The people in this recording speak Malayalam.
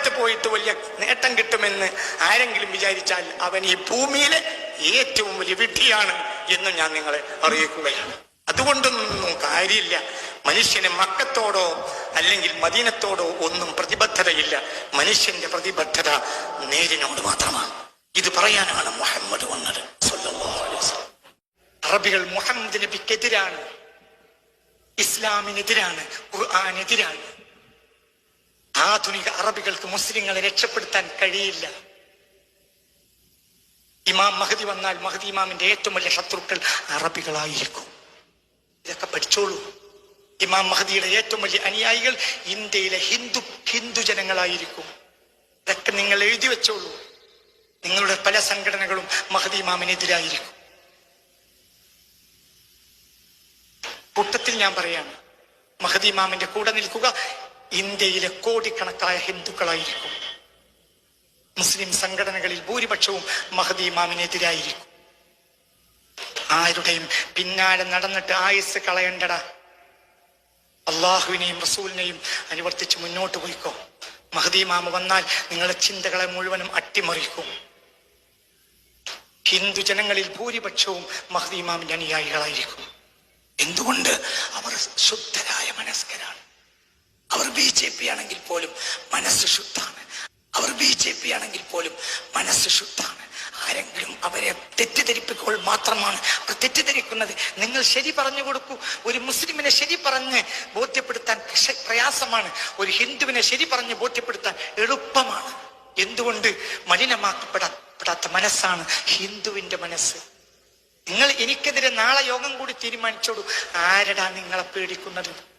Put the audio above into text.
സ്വർഗത്ത് പോയിട്ട് വലിയ നേട്ടം കിട്ടുമെന്ന് ആരെങ്കിലും വിചാരിച്ചാൽ അവൻ ഈ ഭൂമിയിലെ ഏറ്റവും വലിയ വിഡ്ഢിയാണ് എന്ന് ഞാൻ നിങ്ങളെ അറിയിക്കുകയാണ്. അതുകൊണ്ടൊന്നും കാര്യമില്ല. മനുഷ്യന് മക്കത്തോടോ അല്ലെങ്കിൽ മദീനത്തോടോ ഒന്നും പ്രതിബദ്ധതയില്ല. മനുഷ്യന്റെ പ്രതിബദ്ധത നേരിനോട് മാത്രമാണ്. ഇത് പറയാനാണ് മുഹമ്മദ് വന്നത്. അറബികൾ മുഹമ്മദ് നബിക്കെതിരാണ്. ഇസ്ലാമിനെതിരാണ്. ഖുർആാനെതിരാണ്. ആധുനിക അറബികൾക്ക് മുസ്ലിങ്ങളെ രക്ഷപ്പെടുത്താൻ കഴിയില്ല. ഇമാം മഹദി വന്നാൽ മഹദി ഇമാമിന്റെ ഏറ്റവും വലിയ ശത്രുക്കൾ അറബികളായിരിക്കും. ഇതൊക്കെ പഠിച്ചോളൂ. ഇമാം മഹദിയുടെ ഏറ്റവും വലിയ അനുയായികൾ ഇന്ത്യയിലെ ഹിന്ദു ഹിന്ദു ജനങ്ങളായിരിക്കും. ഇതൊക്കെ നിങ്ങൾ എഴുതി വെച്ചോളൂ. നിങ്ങളുടെ പല സംഘടനകളും മഹദി ഇമാമിനെതിരായിരിക്കും. കൂട്ടത്തിൽ ഞാൻ പറയാണ് മഹദി ഇമാമിന്റെ കൂടെ നിൽക്കുക ഇന്ത്യയിലെ കോടിക്കണക്കായ ഹിന്ദുക്കളായിരിക്കും. മുസ്ലിം സംഘടനകളിൽ ഭൂരിപക്ഷവും മഹദി ഇമാമിനെതിരായിരിക്കും. ആരുടെയും പിന്നാലെ നടന്നിട്ട് ആയുസ് കളയണ്ടടാ. അള്ളാഹുവിനെയും റസൂലിനെയും അനുവർത്തിച്ച് മുന്നോട്ട് പോയിക്കോ. മഹദി മാമ വന്നാൽ നിങ്ങളുടെ ചിന്തകളെ മുഴുവനും അട്ടിമറിക്കും. ഹിന്ദു ജനങ്ങളിൽ ഭൂരിപക്ഷവും മഹദി മാമിന്റെ അനുയായികളായിരിക്കും. എന്തുകൊണ്ട് അവർ ശുദ്ധരായ മനസ്കരാണ് അവർ ബി ജെ പി ആണെങ്കിൽ പോലും മനസ്സ് ശുദ്ധാണ് അവർ ബി ജെ പി ആണെങ്കിൽ പോലും മനസ്സ് ശുദ്ധാണ് ആരെങ്കിലും അവരെ തെറ്റിദ്ധരിപ്പിക്കുമ്പോൾ മാത്രമാണ് അവർ തെറ്റിദ്ധരിക്കുന്നത്. നിങ്ങൾ ശരി പറഞ്ഞു കൊടുക്കൂ. ഒരു മുസ്ലിമിനെ ശരി പറഞ്ഞ് ബോധ്യപ്പെടുത്താൻ പ്രയാസമാണ്. ഒരു ഹിന്ദുവിനെ ശരി പറഞ്ഞ് ബോധ്യപ്പെടുത്താൻ എളുപ്പമാണ്. എന്തുകൊണ്ട് മലിനമാക്കപ്പെടാത്ത മനസ്സാണ് ഹിന്ദുവിന്റെ മനസ്സ്? നിങ്ങൾ എനിക്കെതിരെ നാളെ യോഗം കൂടി തീരുമാനിച്ചോളൂ. ആരടാ നിങ്ങളെ പേടിക്കുന്നത്?